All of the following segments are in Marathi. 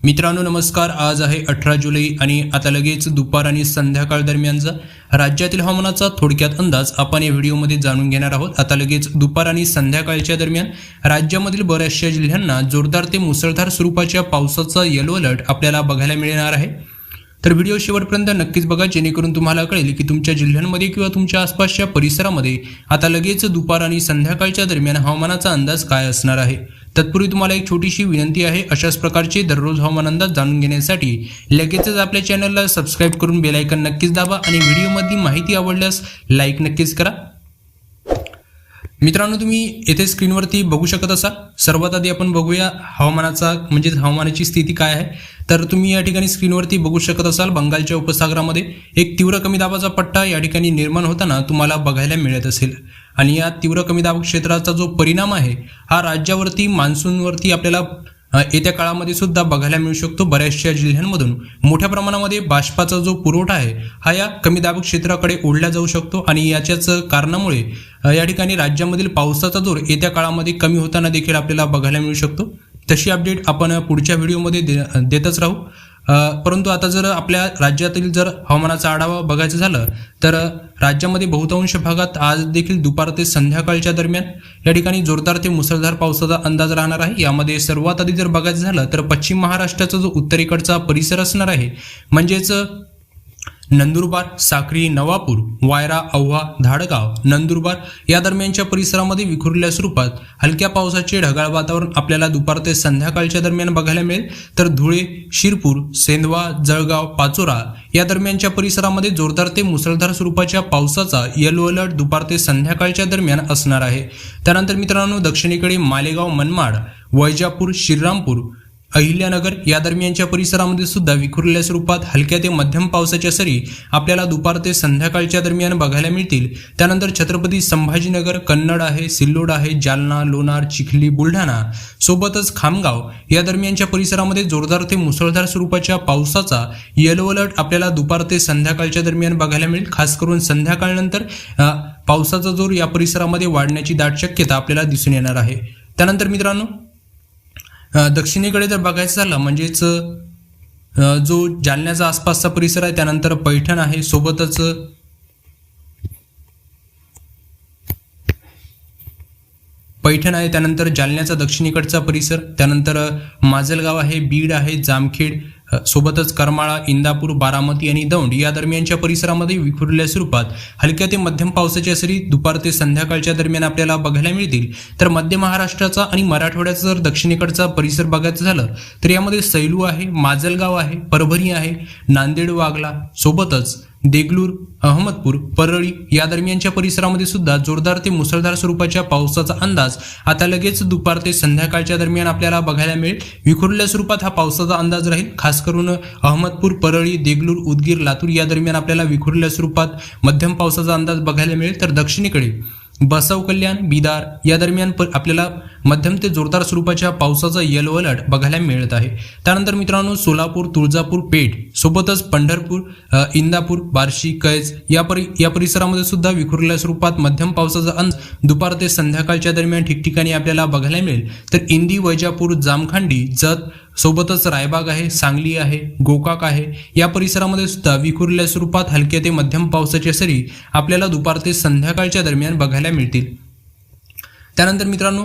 मित्रांनो नमस्कार. आज आहे अठरा जुलै आणि आता लगेच दुपार आणि संध्याकाळ दरम्यानचा राज्यातील हवामानाचा थोडक्यात अंदाज आपण या व्हिडिओमध्ये जाणून घेणार आहोत. आता लगेच दुपार आणि संध्याकाळच्या दरम्यान राज्यामधील बऱ्याचशा जिल्ह्यांना जोरदार ते मुसळधार स्वरूपाच्या पावसाचा येलो अलर्ट आपल्याला बघायला मिळणार आहे. तर व्हिडिओ शेवटपर्यंत नक्कीच बघा जेणेकरून तुम्हाला कळेल की तुमच्या जिल्ह्यांमध्ये किंवा तुमच्या आसपासच्या परिसरामध्ये आता लगेच दुपार आणि संध्याकाळच्या दरम्यान हवामानाचा अंदाज काय असणार आहे. तत्पूर्वी तुम्हाला एक छोटीशी विनंती आहे अशाच प्रकारचे दररोज हवामान अंदाज जाणून घेण्यासाठी लगेचच आपल्या चॅनलला सबस्क्राईब करून बेलायकन नक्कीच दाबा आणि व्हिडिओमधली माहिती आवडल्यास लाईक नक्कीच करा. मित्रांनो तुम्ही येथे स्क्रीनवरती बघू शकत असाल. सर्वात आधी आपण बघूया हवामानाचा म्हणजे हवामानाची स्थिती काय आहे. तर तुम्ही या ठिकाणी स्क्रीनवरती बघू शकत असाल बंगालच्या उपसागरामध्ये एक तीव्र कमी दाबाचा पट्टा या ठिकाणी निर्माण होताना तुम्हाला बघायला मिळत असेल. आणि या तीव्र कमी दाब क्षेत्राचा जो परिणाम आहे हा राज्यावरती मान्सूनवरती आपल्याला येत्या काळामध्ये सुद्धा बघायला मिळू शकतो बऱ्याचशा जिल्ह्यांमधून. मोठ्या प्रमाणामध्ये बाष्पाचा जो पुरवठा आहे हा या कमी दाब क्षेत्राकडे ओढला जाऊ शकतो आणि याच्याच कारणामुळे या ठिकाणी राज्यामधील पावसाचा जोर येत्या काळामध्ये कमी होताना देखील आपल्याला बघायला मिळू शकतो. तशी अपडेट आपण पुढच्या व्हिडिओमध्ये दे देतच राहू. परंतु आता जर आपल्या राज्यातील जर हवामानाचा आढावा बघायचं झालं तर राज्यामध्ये बहुतांश भागात आज देखील दुपार ते संध्याकाळच्या दरम्यान या ठिकाणी जोरदार ते मुसळधार पावसाचा अंदाज राहणार आहे. यामध्ये सर्वात आधी जर बघायचं झालं तर पश्चिम महाराष्ट्राचा जो उत्तरेकडचा परिसर असणार आहे म्हणजेच नंदुरबार साक्री नवापूर वायरा औहा धाडगाव नंदुरबार या दरम्यानच्या परिसरामध्ये विखुरलेल्या स्वरूपात हलक्या पावसाचे ढगाळ वातावरण आपल्याला दुपार ते संध्याकाळच्या दरम्यान बघायला मिळेल. तर धुळे शिरपूर सेंधवा जळगाव पाचोरा या दरम्यानच्या परिसरामध्ये जोरदार ते मुसळधार स्वरूपाच्या पावसाचा येलो अलर्ट दुपार ते संध्याकाळच्या दरम्यान असणार आहे. त्यानंतर मित्रांनो दक्षिणेकडे मालेगाव मनमाड वैजापूर श्रीरामपूर अहिल्यानगर या दरम्यानच्या परिसरामध्ये सुद्धा विखुरलेल्या स्वरूपात हलक्या ते मध्यम पावसाच्या सरी आपल्याला दुपार ते संध्याकाळच्या दरम्यान बघायला मिळतील. त्यानंतर छत्रपती संभाजीनगर कन्नड आहे सिल्लोड आहे जालना लोणार चिखली बुलढाणा सोबतच खामगाव या दरम्यानच्या परिसरामध्ये जोरदार ते मुसळधार स्वरूपाच्या पावसाचा येलो अलर्ट आपल्याला दुपार ते संध्याकाळच्या दरम्यान बघायला मिळेल. खास करून संध्याकाळनंतर पावसाचा जोर या परिसरामध्ये वाढण्याची दाट शक्यता आपल्याला दिसून येणार आहे. त्यानंतर मित्रांनो दक्षिणेकडे जर बघायचं झालं म्हणजेच जो जालन्याचा आसपासचा परिसर आहे त्यानंतर पैठण आहे सोबतच पैठण आहे त्यानंतर जालन्याचा दक्षिणेकडचा परिसर त्यानंतर माजलगाव आहे बीड आहे जामखेड सोबतच करमाळा इंदापूर बारामती आणि दौंड या दरम्यानच्या परिसरामध्ये विखुरलेल्या स्वरूपात हलक्या ते मध्यम पावसाच्या सरी दुपार ते संध्याकाळच्या दरम्यान आपल्याला बघायला मिळतील. तर मध्य महाराष्ट्राचा आणि मराठवाड्याचा जर दक्षिणेकडचा परिसर बघायचं झालं तर यामध्ये सैलू आहे माजलगाव आहे परभणी आहे नांदेड वागला सोबतच देगलूर अहमदपूर परळी या दरम्यानच्या परिसरामध्ये सुद्धा जोरदार ते मुसळधार स्वरूपाच्या पावसाचा अंदाज आता लगेच दुपार ते संध्याकाळच्या दरम्यान आपल्याला बघायला मिळेल. विखुरल्या स्वरूपात हा पावसाचा अंदाज राहील. खास करून अहमदपूर परळी देगलूर उदगीर लातूर या दरम्यान आपल्याला विखुरल्या स्वरूपात मध्यम पावसाचा अंदाज बघायला मिळेल. तर दक्षिणेकडे बसव कल्याण बिदार या दरम्यान प- आपल्याला मध्यम ते जोरदार स्वरूपाच्या पावसाचा येलो अलर्ट बघायला मिळत आहे. त्यानंतर मित्रांनो सोलापूर तुळजापूर पेठ सोबतच पंढरपूर इंदापूर बार्शी कैज या परि या परिसरामध्ये सुद्धा विखुरलेल्या स्वरूपात मध्यम पावसाचा अंश दुपार ते संध्याकाळच्या दरम्यान ठिकठिकाणी आपल्याला बघायला मिळेल. तर इंदी वैजापूर जामखांडी जत सोबतच रायबाग आहे सांगली आहे गोकाक आहे. या परिसरामध्ये सुद्धा विखुरल्या स्वरूपात हलक्या ते मध्यम पावसाच्या सरी आपल्याला दुपार ते संध्याकाळच्या दरम्यान बघायला मिळतील. त्यानंतर मित्रांनो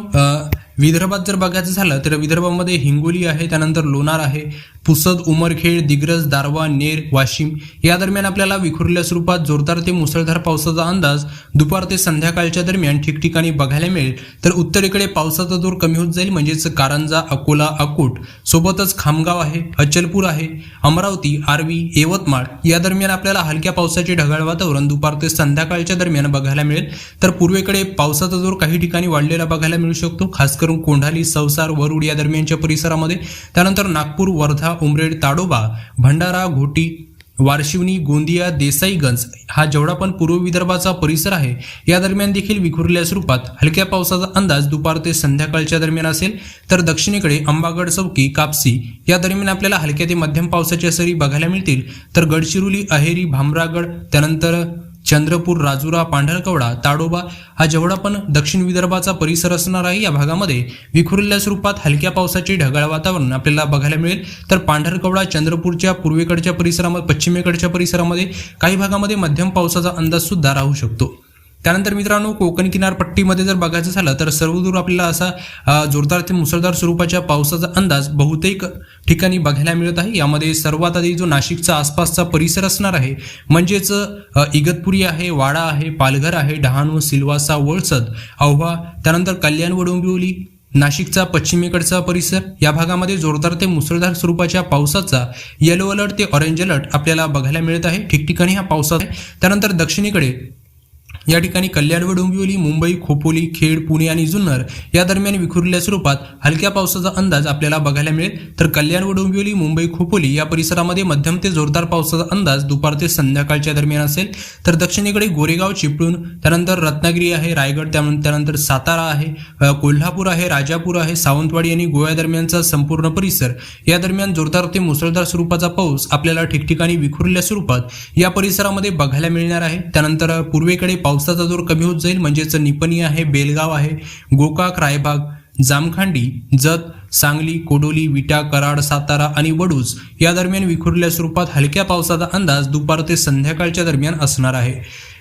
विदर्भात जर बघायचं झालं तर विदर्भामध्ये हिंगोली आहे त्यानंतर लोणार आहे पुसद उमरखेड दिग्रज दारवा नेर वाशिम या दरम्यान आपल्याला विखुरल्या स्वरूपात जोरदार ते मुसळधार पावसाचा अंदाज दुपार ते संध्याकाळच्या दरम्यान ठिकठिकाणी बघायला मिळेल. तर उत्तरेकडे पावसाचा जोर कमी होत जाईल म्हणजेच कारंजा अकोला अकोट सोबतच खामगाव आहे अचलपूर आहे अमरावती आर्वी यवतमाळ या दरम्यान आपल्याला हलक्या पावसाचे ढगाळ वातावरण दुपार ते संध्याकाळच्या दरम्यान बघायला मिळेल. तर पूर्वेकडे पावसाचा जोर काही ठिकाणी वाढलेला बघायला मिळू शकतो खास करून कोंढाली सवसार वरुड या दरम्यानच्या परिसरामध्ये. त्यानंतर नागपूर वर्धा उमरेड ताडोबा भंडारा घोटी वारशिवनी गोंदिया देसाईगंज हा जेवढा पण पूर्व विदर्भाचा परिसर आहे या दरम्यान देखील विखुरलेल्या स्वरूपात हलक्या पावसाचा अंदाज दुपार ते संध्याकाळच्या दरम्यान असेल तर दक्षिणेकडे अंबागड चौकी कापसी या दरम्यान आपल्याला हलक्या ते मध्यम पावसाच्या सरी बघायला मिळतील. तर गडचिरोली अहेरी भामरागड त्यानंतर चंद्रपूर राजुरा पांढरकवडा ताडोबा हा जेवढा पण दक्षिण विदर्भाचा परिसर असणार आहे या भागामध्ये विखुरलेल्या स्वरूपात हलक्या पावसाचे ढगाळ वातावरण आपल्याला बघायला मिळेल. तर पांढरकवडा चंद्रपूरच्या पूर्वेकडच्या परिसरामध्ये पश्चिमेकडच्या परिसरामध्ये काही भागामध्ये मध्यम पावसाचा अंदाज सुद्धा राहू शकतो. त्यानंतर मित्रांनो कोकण किनारपट्टीमध्ये जर बघायचं झालं तर सर्वदूर आपल्याला असा जोरदार ते मुसळधार स्वरूपाच्या पावसाचा अंदाज बहुतेक ठिकाणी बघायला मिळत आहे. यामध्ये सर्वात आधी जो नाशिकचा आसपासचा परिसर असणार आहे म्हणजेच इगतपुरी आहे वाडा आहे पालघर आहे डहाणू सिलवासा वळसद अव्हा त्यानंतर कल्याण व डोंबिवली नाशिकचा पश्चिमेकडचा परिसर या भागामध्ये जोरदार ते मुसळधार स्वरूपाच्या पावसाचा येलो अलर्ट ते ऑरेंज अलर्ट आपल्याला बघायला मिळत आहे. ठिकठिकाणी हा पावसाचा आहे. त्यानंतर दक्षिणेकडे या ठिकाणी कल्याण व डोंबिवली मुंबई खोपोली खेड पुणे आणि जुन्नर या दरम्यान विखुरलेल्या स्वरूपात हलक्या पावसाचा अंदाज आपल्याला बघायला मिळेल. तर कल्याण व डोंबिवली मुंबई खोपोली या परिसरामध्ये मध्यम ते जोरदार पावसाचा अंदाज दुपार ते संध्याकाळच्या दरम्यान असेल. तर दक्षिणेकडे गोरेगाव चिपळूण त्यानंतर रत्नागिरी आहे रायगड त्यानंतर त्यानंतर सातारा आहे कोल्हापूर आहे राजापूर आहे सावंतवाडी आणि गोव्या दरम्यानचा संपूर्ण परिसर. या दरम्यान जोरदार ते मुसळधार स्वरूपाचा पाऊस आपल्याला ठिकठिकाणी विखुरलेल्या स्वरूपात या परिसरामध्ये बघायला मिळणार आहे. त्यानंतर पूर्वेकडे पावसाचा जोर कमी होत जाईल. म्हणजेच निपणी आहे बेलगाव आहे गोकाक रायबाग जामखांडी जत सांगली कोडोली विटा कराड सातारा आणि वडूज या दरम्यान विखुरल्या स्वरूपात हलक्या पावसाचा अंदाज दुपार ते संध्याकाळच्या दरम्यान असणार आहे.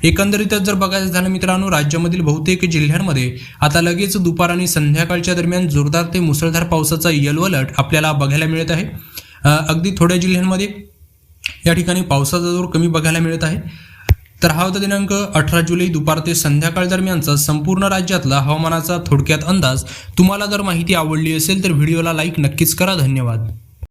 एकंदरीतच जर बघायचं झालं मित्रांनो राज्यामधील बहुतेक जिल्ह्यांमध्ये आता लगेच दुपार आणि संध्याकाळच्या दरम्यान जोरदार ते मुसळधार पावसाचा येलो अलर्ट आपल्याला बघायला मिळत आहे. अगदी थोड्या जिल्ह्यांमध्ये या ठिकाणी पावसाचा जोर कमी बघायला मिळत आहे. तर हा होता दिनांक अठरा जुलै दुपार ते संध्याकाळ दरम्यानचा संपूर्ण राज्यातला हवामानाचा थोडक्यात अंदाज. तुम्हाला जर माहिती आवडली असेल तर व्हिडिओला लाईक नक्कीच करा. धन्यवाद.